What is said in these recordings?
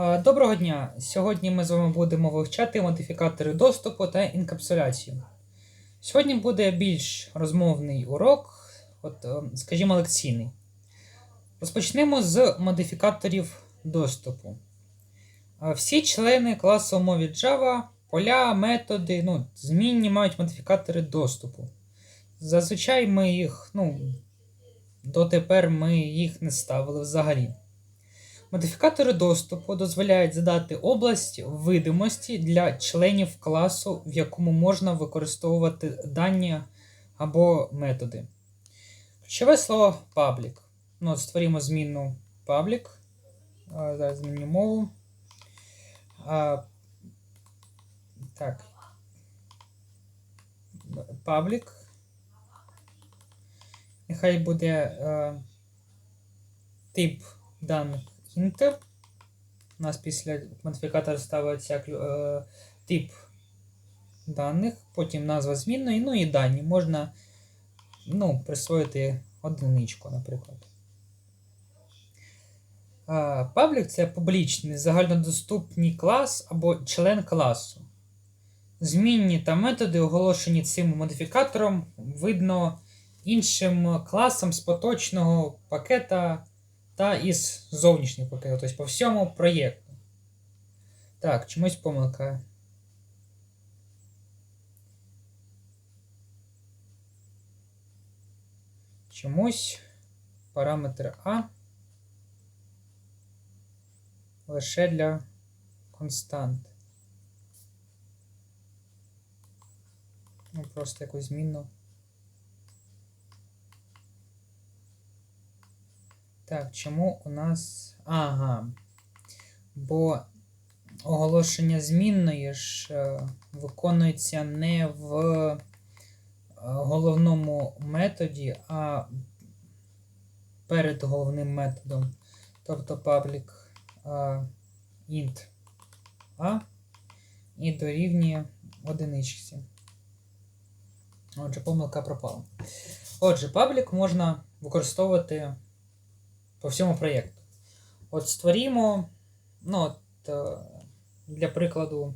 Е, Доброго дня! Сьогодні ми з вами будемо вивчати модифікатори доступу та інкапсуляцію. Сьогодні буде більш розмовний урок, от, е, скажімо, лекційний. Розпочнемо з модифікаторів доступу. Е, Всі члени класу мові Java, поля, методи, ну, змінні мають модифікатори доступу. Зазвичай ми їх, ну, дотепер ми їх не ставили взагалі. Модифікатори доступу дозволяють задати область видимості для членів класу, в якому можна використовувати дані або методи. Ключове слово public. Ну, от створимо змінну public. Зараз зміню мову. А, так. Public. Нехай буде е, тип даних int. У нас після модифікатора ставиться е, тип даних, потім назва змінної, ну і дані. Можна ну, присвоїти одиничку, наприклад. Паблік це публічний загальнодоступний клас або член класу. Змінні та методи, оголошені цим модифікатором, видно іншим класам з поточного пакета та із зовнішнього пакету, тобто по всьому проєкту. Так, чомусь помилка. Чомусь параметр А лише для констант. Ну, просто якусь змінну. Так, чому у нас. Ага. Бо оголошення змінної ж е, виконується не в е, головному методі, а перед головним методом. Тобто public е, int a і дорівнює одиничці. Отже, помилка пропала. Отже, паблік можна використовувати по всьому проєкту. От створімо, ну, от, е, для прикладу,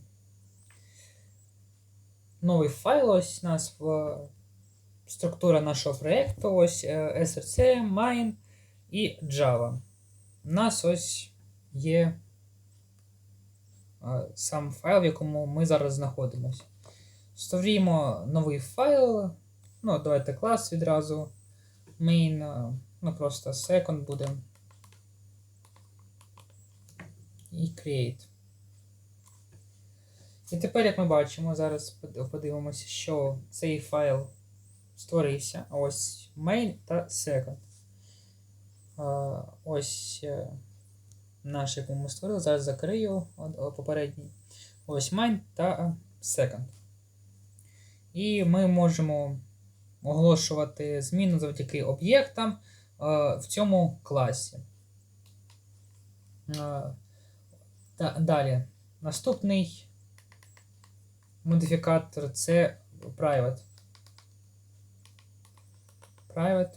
новий файл. Ось у нас в структура нашого проєкту, ось е, src, main і Java. У нас ось є е, сам файл, в якому ми зараз знаходимося. Створімо новий файл. Ну, давайте клас відразу. Main. Ну, просто second буде. І create. І тепер, як ми бачимо, зараз подивимося, що цей файл створився. Ось main та second. Ось е, наш, яку ми створили. Зараз закрию попередній. Ось main та second. І ми можемо оголошувати зміну завдяки об'єктам в цьому класі. Далі. Наступний модифікатор це private. Private.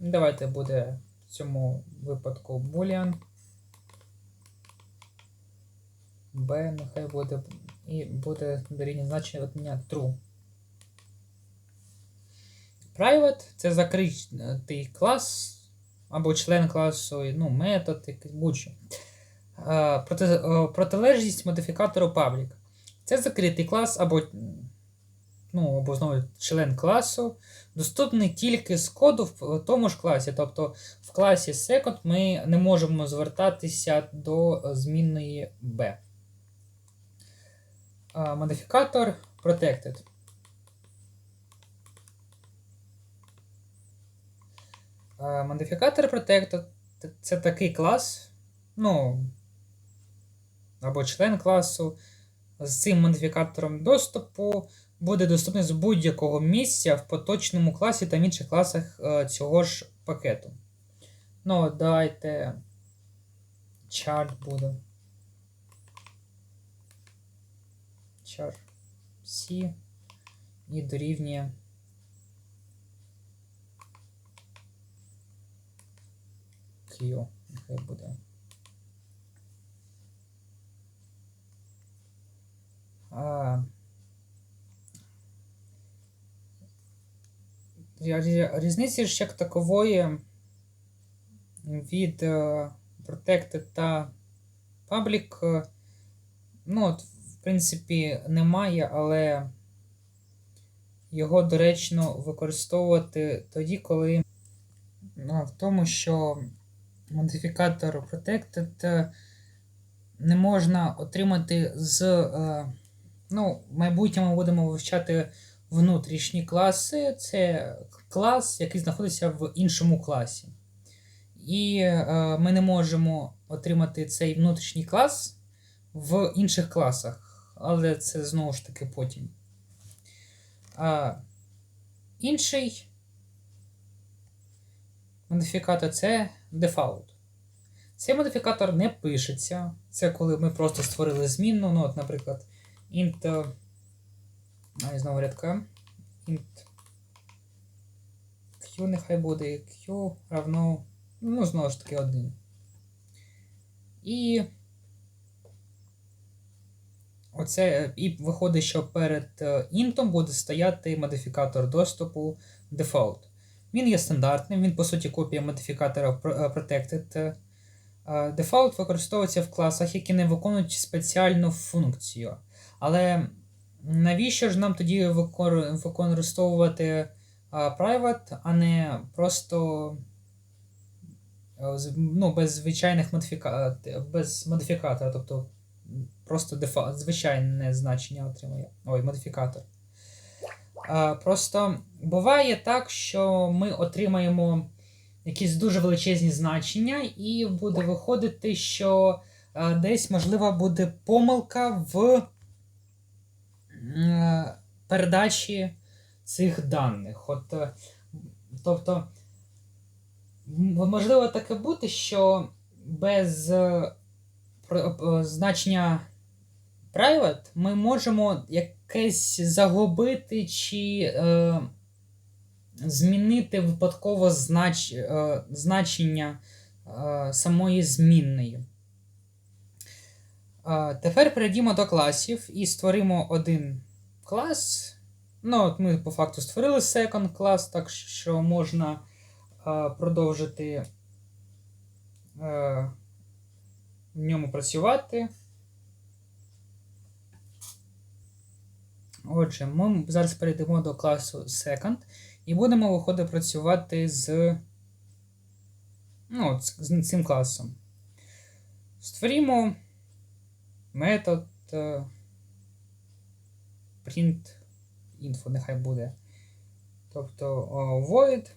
Давайте буде в цьому випадку boolean. B, нехай буде і буде дорівнює значення true. Private це закритий клас або член класу, ну, метод, будь-що. Проти, протилежність модифікатору public. Це закритий клас або ну, або знову член класу, доступний тільки з коду в тому ж класі. Тобто в класі second ми не можемо звертатися до змінної B. Модифікатор protected. Модифікатор Protected це такий клас, ну, або член класу. З цим модифікатором доступу буде доступний з будь-якого місця в поточному класі та в інших класах цього ж пакету. Ну, давайте char буде. char C і дорівнює. Q. Нехай буде. А, рі- рі- Різниці ж як такової від е, Protected та Public, е, ну, от, в принципі, немає, але його доречно використовувати тоді, коли ну, в тому, що модифікатор Protected е, не можна отримати з. е, Ну, в майбутньому будемо вивчати внутрішні класи. Це клас, який знаходиться в іншому класі. І е, ми не можемо отримати цей внутрішній клас в інших класах. Але це знову ж таки потім. А, інший модифікатор це default. Цей модифікатор не пишеться. Це коли ми просто створили змінну. Ну, от, наприклад, int. е, знову рядка. int q нехай буде q равно. Ну, знову ж таки, один. І. Оце, і виходить, що перед е, інтом буде стояти модифікатор доступу default. Він є стандартним, він по суті копія модифікатора е, Protected. Е, Default використовується в класах, які не виконують спеціальну функцію. Але навіщо ж нам тоді використовувати private, а не просто е, ну, без звичайних модифіка... е, без модифікатора, тобто просто дефа... звичайне значення отримує. Ой, модифікатор. Просто буває так, що ми отримаємо якісь дуже величезні значення, і буде виходити, що десь, можливо, буде помилка в е, передачі цих даних. От, е, тобто, можливо таке бути, що без е, значення private ми можемо якесь загубити чи е, змінити випадково знач, е, значення е, самої змінної. Е, тепер перейдімо до класів і створимо один клас. Ну, от ми по факту створили second клас, так що можна е, продовжити е, в ньому працювати. Отже, ми зараз перейдемо до класу second і будемо виходити працювати з, ну, з цим класом. Створімо метод е, print info, нехай буде. Тобто void,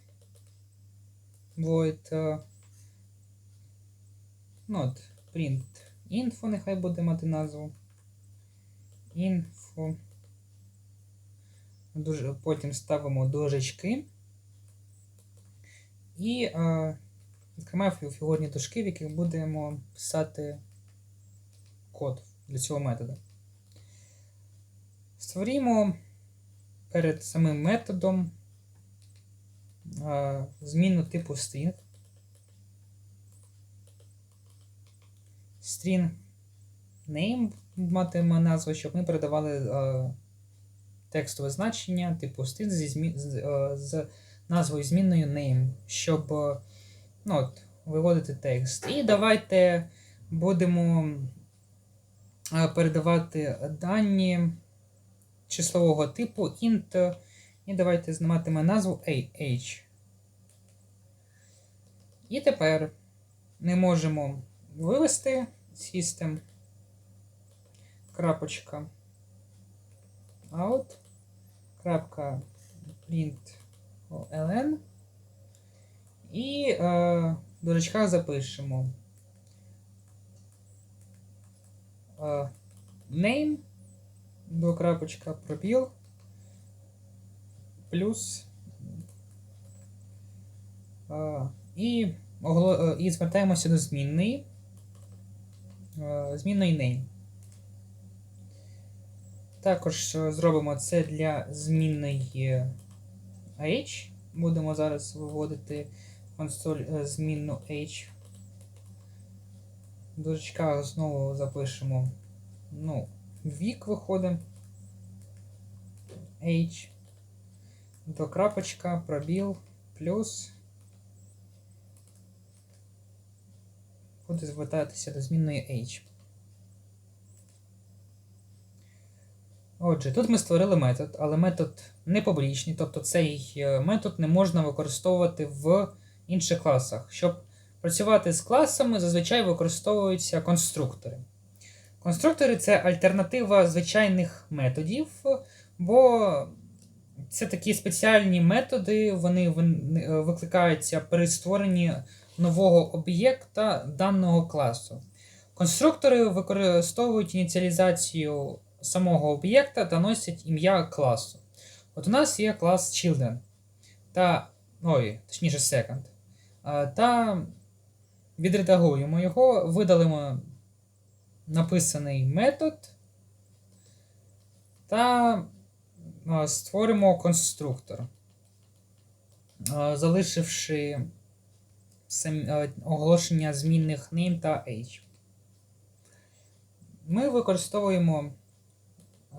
void, е, ну, от, print info, нехай буде мати назву. Info. Дуже, потім ставимо дужечки. І е, відкриваємо фігурні дужки, в яких будемо писати код для цього методу. Створімо перед самим методом е, зміну типу string. String name матиме назву, щоб ми передавали е, текстове значення типу string зі змі... з, е, з назвою змінною name, щоб е, ну, от, виводити текст. І давайте будемо е, передавати дані числового типу int. І давайте зніматиме назву age. І тепер ми можемо вивести system. Крапочка out. Крапка print.ln. І е, в дужечках запишемо е, name, двокрапочка пробіл, плюс е, і, е, і звертаємося до змінної, е, змінної name. Також е, зробимо це для змінної h. Будемо зараз виводити консоль е, змінну h. В знову запишемо. Ну, вік виходить. H. До крапочка, пробіл, плюс. Буде звертатися до змінної H. Отже, тут ми створили метод, але метод не публічний, тобто цей е, метод не можна використовувати в інших класах. Щоб працювати з класами, зазвичай використовуються конструктори. Конструктори це альтернатива звичайних методів, бо це такі спеціальні методи, вони е, викликаються при створенні нового об'єкта даного класу. Конструктори використовують ініціалізацію самого об'єкта та носять ім'я класу. От у нас є клас Children, та, ой, точніше second. Та відредагуємо його, видалимо написаний метод та створимо конструктор, залишивши оголошення змінних name та age. Ми використовуємо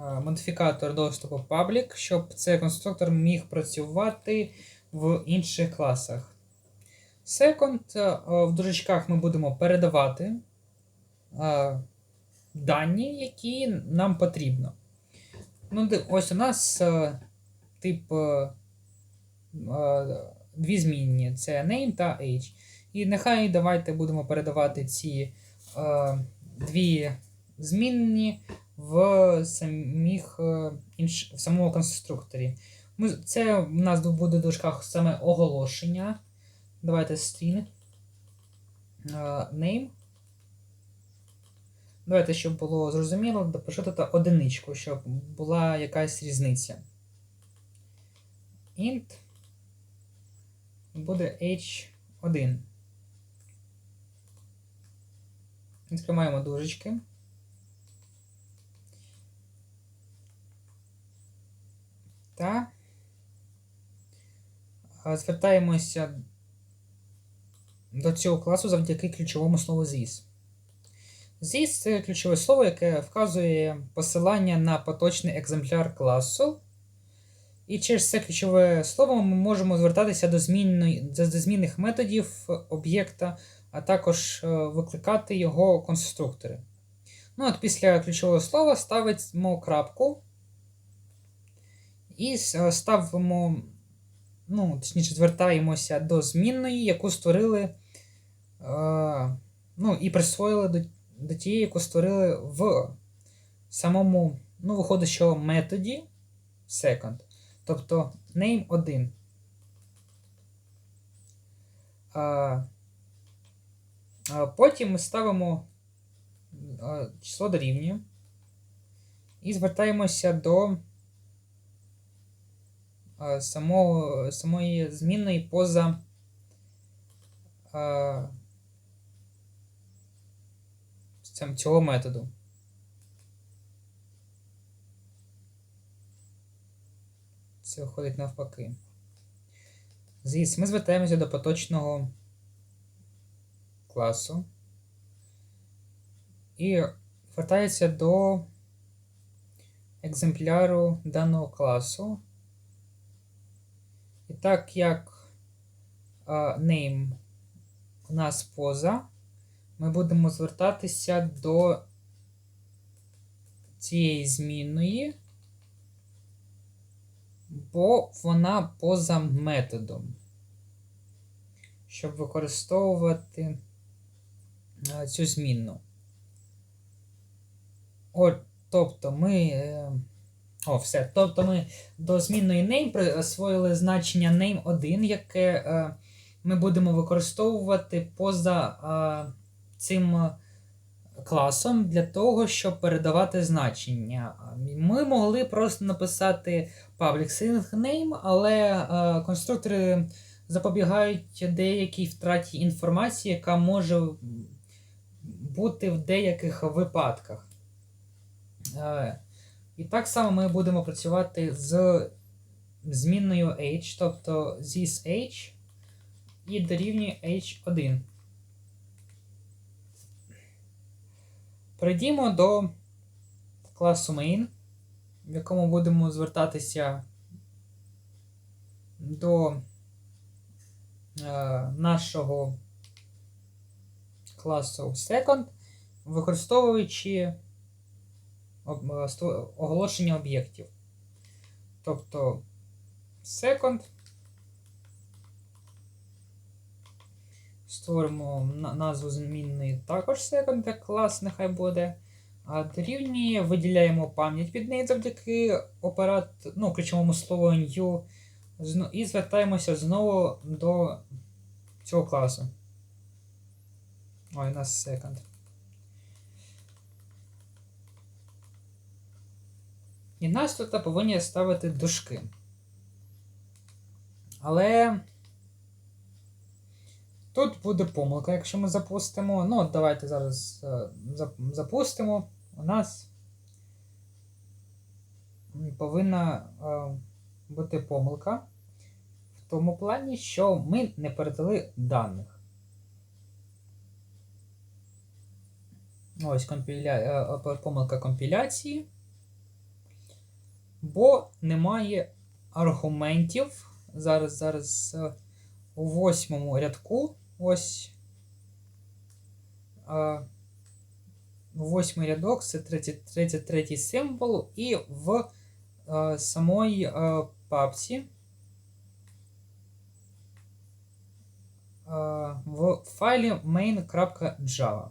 модифікатор доступу public, щоб цей конструктор міг працювати в інших класах. Second, в дужечках ми будемо передавати дані, які нам потрібно. Ну, ось у нас тип дві змінні: це name та age. І нехай давайте будемо передавати ці дві змінні в самих е, інш... в самому конструкторі. Ми... Це в нас буде в дужках саме оголошення. Давайте string. Е, Name. Давайте, щоб було зрозуміло, допишу тут одиничку, щоб була якась різниця. Int буде h1. Відкриваємо дужечки. Та звертаємося до цього класу завдяки ключовому слову this. This – це ключове слово, яке вказує посилання на поточний екземпляр класу. І через це ключове слово ми можемо звертатися до, змінної, до змінних методів об'єкта, а також е, викликати його конструктори. Ну, от Після ключового слова ставимо крапку. І ставимо, ну, точніше, звертаємося до змінної, яку створили, е, ну, і присвоїли до, до тієї, яку створили в самому, ну, виходить, що методі second. Тобто name 1. А, а потім ми ставимо а, число дорівнює і звертаємося до а, самого, самої змінної поза цим- цього методу. Це виходить навпаки. Звісно, ми звертаємося до поточного класу і звертається до екземпляру даного класу. Так як а, name у нас поза, ми будемо звертатися до цієї змінної бо вона поза методом, щоб використовувати е, цю змінну. О, тобто ми. О, все. Тобто ми до змінної name присвоїли значення name1, яке е, ми будемо використовувати поза е, цим е, класом для того, щоб передавати значення. Ми могли просто написати public string name, але е, конструктори запобігають деякій втраті інформації, яка може бути в деяких випадках. Е, і так само ми будемо працювати з змінною h, тобто this h і дорівнює h1. Перейдімо до класу main, в якому будемо звертатися до е, нашого класу second, використовуючи оголошення об'єктів. Тобто second. Створимо назву змінної також second, як клас, нехай буде. А дорівнює виділяємо пам'ять під неї завдяки операт, ну, ключовому слову new. І звертаємося знову до цього класу. Ой, у нас second. І нас тут повинні ставити дужки. Але тут буде помилка, якщо ми запустимо. Ну, от давайте зараз е, запустимо. У нас повинна е, бути помилка в тому плані, що ми не передали даних. Ось компіля... е, помилка компіляції. Бо немає аргументів. Зараз, зараз е, у восьмому рядку. Ось. е, Восьмий рядок це 30, 33 символ, і в е, самої папці. В файлі main.java.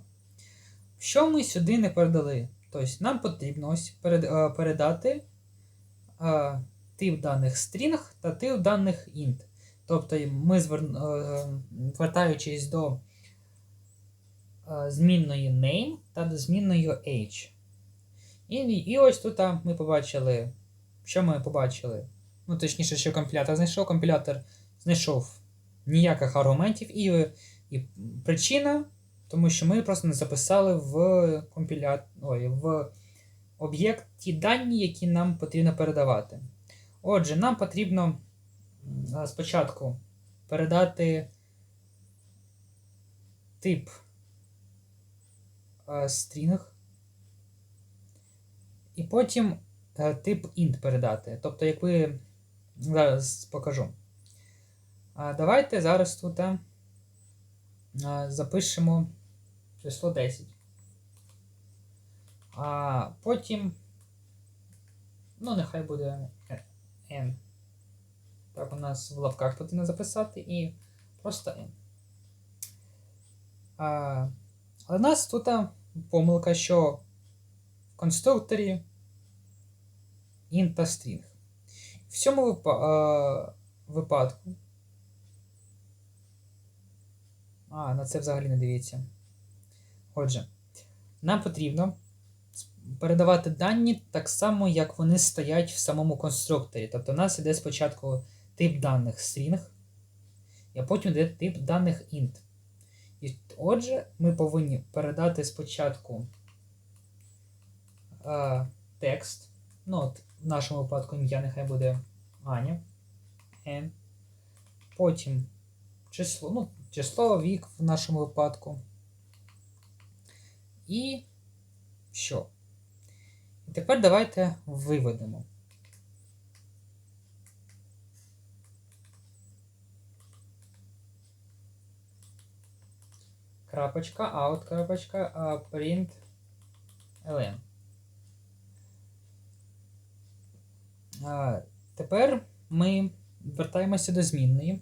Що ми сюди не передали? Тобто нам потрібно ось перед, передати тип даних string та тип даних int. Тобто ми, звер... е, звертаючись до е, змінної name та до змінної age. І, і ось тут ми побачили, що ми побачили. Ну, точніше, що компілятор знайшов. Компілятор знайшов ніяких аргументів і, і причина, тому що ми просто не записали в компіля... Ой, в об'єкт ті дані, які нам потрібно передавати. Отже, нам потрібно спочатку передати тип string, і потім е, тип int передати. Тобто, як ви зараз покажу. Давайте зараз тут а, запишемо число 10. А потім, ну, нехай буде n. Так, у нас в лапках потрібно записати і просто n. А, але у нас тут помилка, що в конструкторі int та string. В цьому випа а, випадку. А, на це взагалі не дивіться. Отже, нам потрібно передавати дані так само, як вони стоять в самому конструкторі. Тобто у нас іде спочатку тип даних string, а потім йде тип даних int. І отже, ми повинні передати спочатку а, текст. Ну, от в нашому випадку ім'я нехай буде Аня. N. Потім число, ну, число вік в нашому випадку. І що? І тепер давайте виведемо. Крапочка, out, крапочка, print ln. Тепер ми вертаємося до змінної.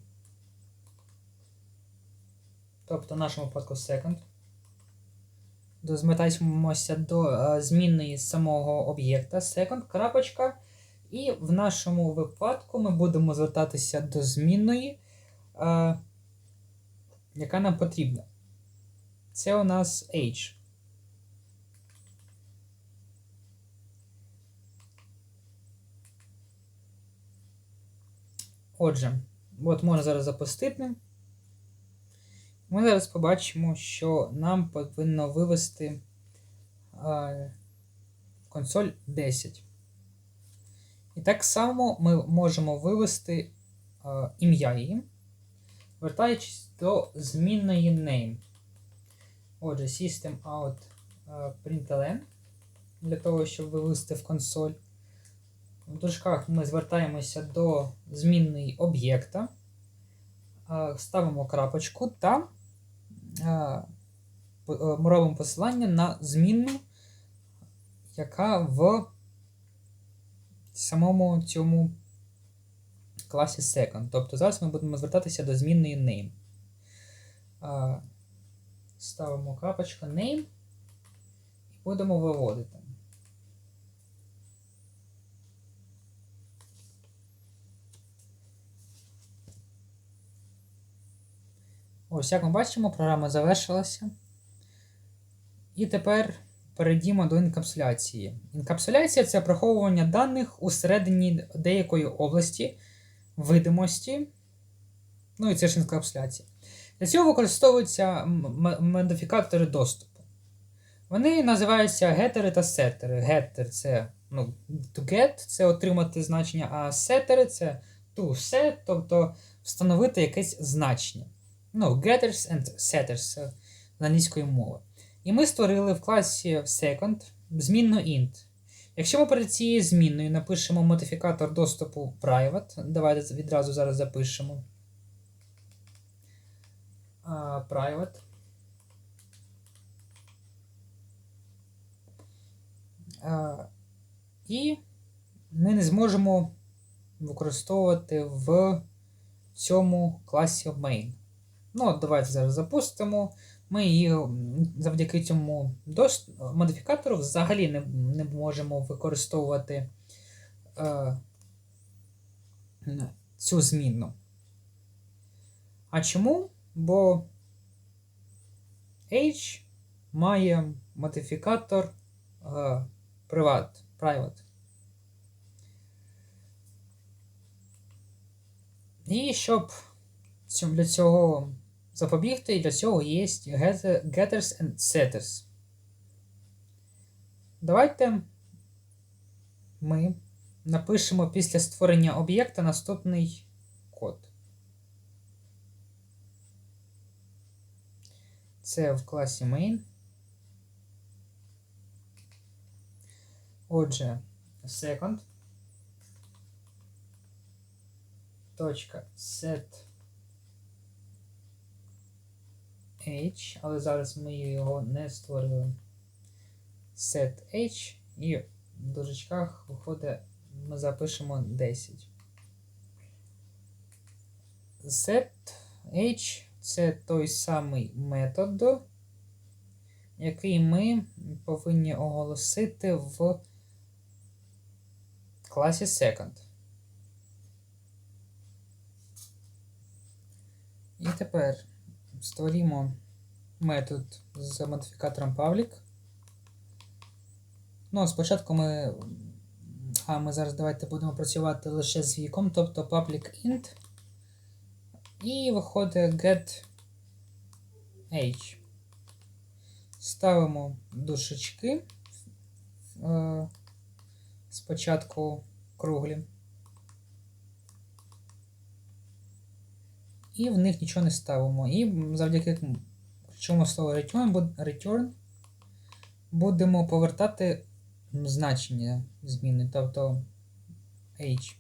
Тобто в нашому випадку second. Дозвертаємося до е, змінної самого об'єкта second, крапочка. І в нашому випадку ми будемо звертатися до змінної, е, яка нам потрібна. Це у нас age. Отже, от можна зараз запустити. Ми зараз побачимо, що нам повинно вивести е, консоль 10. І так само ми можемо вивести е, ім'я її, вертаючись до змінної name. Отже, system е, println для того, щоб вивести в консоль. В дужках ми звертаємося до змінної об'єкта, ставимо крапочку та е, е, робимо посилання на змінну, яка в самому цьому класі second. Тобто зараз ми будемо звертатися до змінної name. Ставимо крапочку name і будемо виводити. Ось, як ми бачимо, програма завершилася. І тепер перейдімо до інкапсуляції. Інкапсуляція це приховування даних усередині деякої області видимості. Ну і це ж інкапсуляція. Для цього використовуються модифікатори доступу. Вони називаються гетери та сеттери. Getter це ну, to get, це отримати значення, а сеттери це to set, тобто встановити якесь значення. Ну, getters and setters з англійської мови. І ми створили в класі second змінну int. Якщо ми перед цією змінною напишемо модифікатор доступу private, давайте відразу зараз запишемо. Private. І ми не зможемо використовувати в цьому класі main. Ну, от давайте зараз запустимо. Ми її завдяки цьому модифікатору взагалі не, не можемо використовувати е, цю змінну. А чому? Бо H має модифікатор е, private. private. І щоб для цього запобігти, для цього є getters and setters. Давайте ми напишемо після створення об'єкта наступний код. Це в класі main. Отже, second. Точка set h, але зараз ми його не створили. Set h і в дужечках виходить, ми запишемо 10. Set h це той самий метод, який ми повинні оголосити в класі second. І тепер створімо метод з модифікатором public. Ну, спочатку ми. А ми зараз давайте будемо працювати лише з віком, тобто public int. І виходить get age. Ставимо дужечки. Е, спочатку круглі. І в них нічого не ставимо. І завдяки ключовому слову return, return будемо повертати значення зміни, тобто h.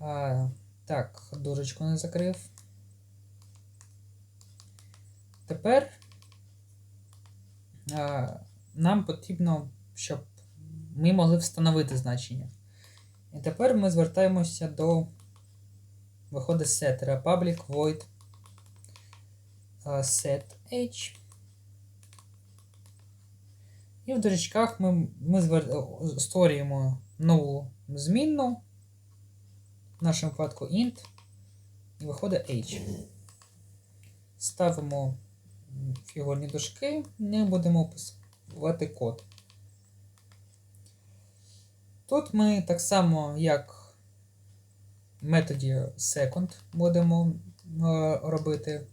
А, так, дужечку не закрив. Тепер а, нам потрібно, щоб ми могли встановити значення. І тепер ми звертаємося до виходить сеттера public void а, set h. І в дужечках ми, ми звер... створюємо нову змінну, в нашому випадку int, і виходить h. Ставимо фігурні дужки, не будемо описувати код. Тут ми так само, як в методі second будемо е, робити.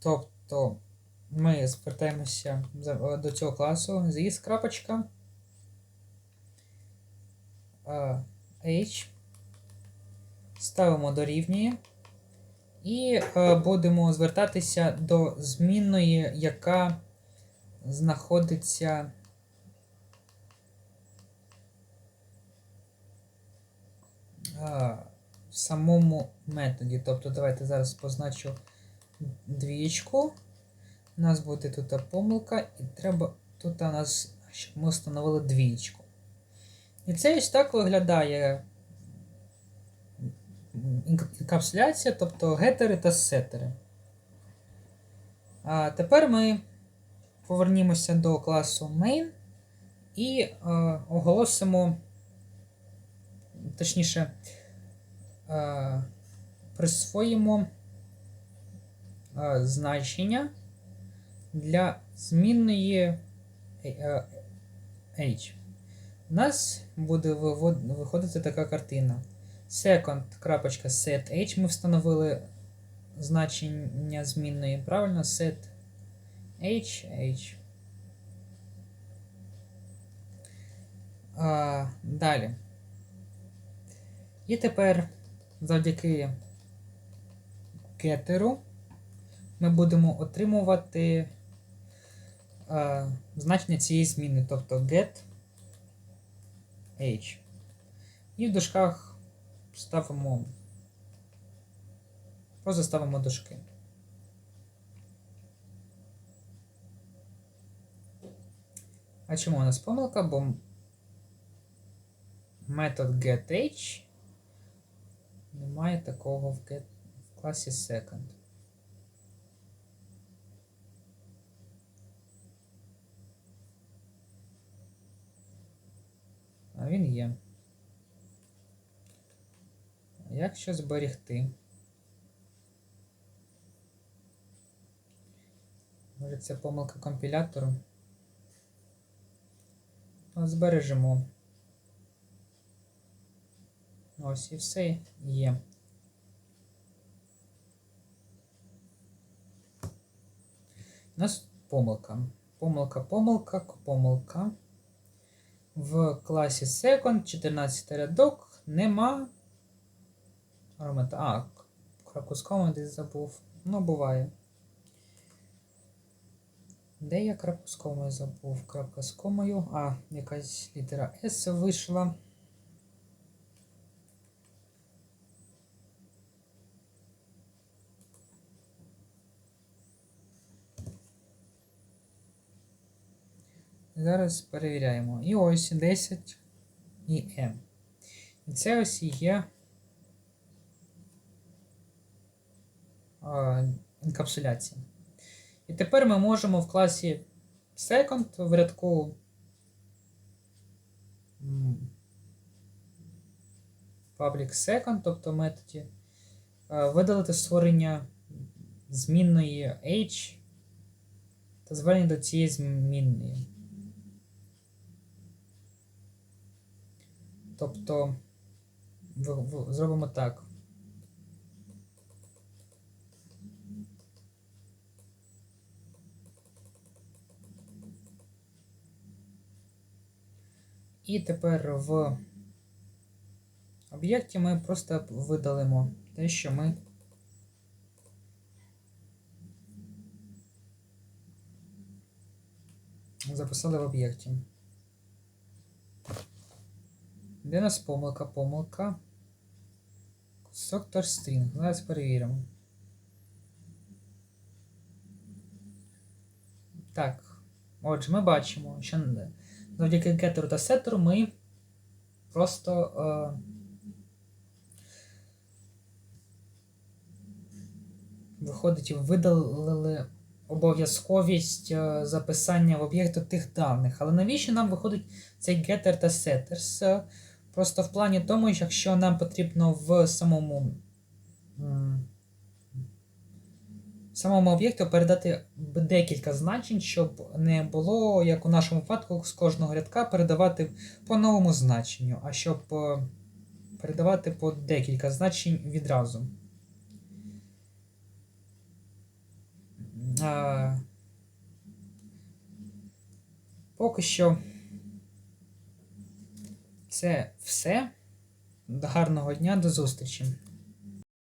Тобто ми звертаємося до цього класу з крапочка е, h. Ставимо дорівнює. І е, будемо звертатися до змінної, яка знаходиться. В самому методі. Тобто, давайте зараз позначу двічку. У нас буде тут помилка, і треба тут у нас, щоб ми встановили двічку. І це ось так виглядає інкапсуляція, тобто гетери та сетери. А тепер ми повернімося до класу main і е, оголосимо, точніше, е, присвоїмо е, значення для змінної е, е, H. У нас буде виходити така картина. Second.setH ми встановили значення змінної. Правильно, set h, h. А, далі. І тепер завдяки гетеру ми будемо отримувати а, значення цієї зміни, тобто get h. І в дужках ставимо. Просто ставимо дужки. А чому у нас помилка? Бо метод getH немає такого в, get, в класі second. А він є. А Як що зберегти? Може це помилка компілятору? Ну, Збережемо. Ось і все є. У нас помилка. Помилка, помилка, помилка. В класі Second 14 рядок нема. А, крапускому десь забув. Ну, буває. Де я крапку комою забув? Крапка комою. А, якась літера S вийшла. Зараз перевіряємо. І ось 10 і M. І це ось і є а, інкапсуляція. І тепер ми можемо в класі second в рядку public second, тобто методі, видалити створення змінної h та звернення до цієї змінної. Тобто зробимо так. І тепер в об'єкті ми просто видалимо те, що ми записали в об'єкті. Де у нас помилка? Помилка. Соктор string. Зараз перевіримо. Так. Отже, ми бачимо, що завдяки геттеру та сеттеру ми просто. Е, виходить, видалили обов'язковість е, записання в об'єкту тих даних. Але навіщо нам виходить цей getter та setters? Е, Просто в плані тому, якщо нам потрібно в самому самому об'єкту передати декілька значень, щоб не було, як у нашому випадку, з кожного рядка передавати по новому значенню, а щоб е, передавати по декілька значень відразу. А, поки що це все. Гарного дня, до зустрічі!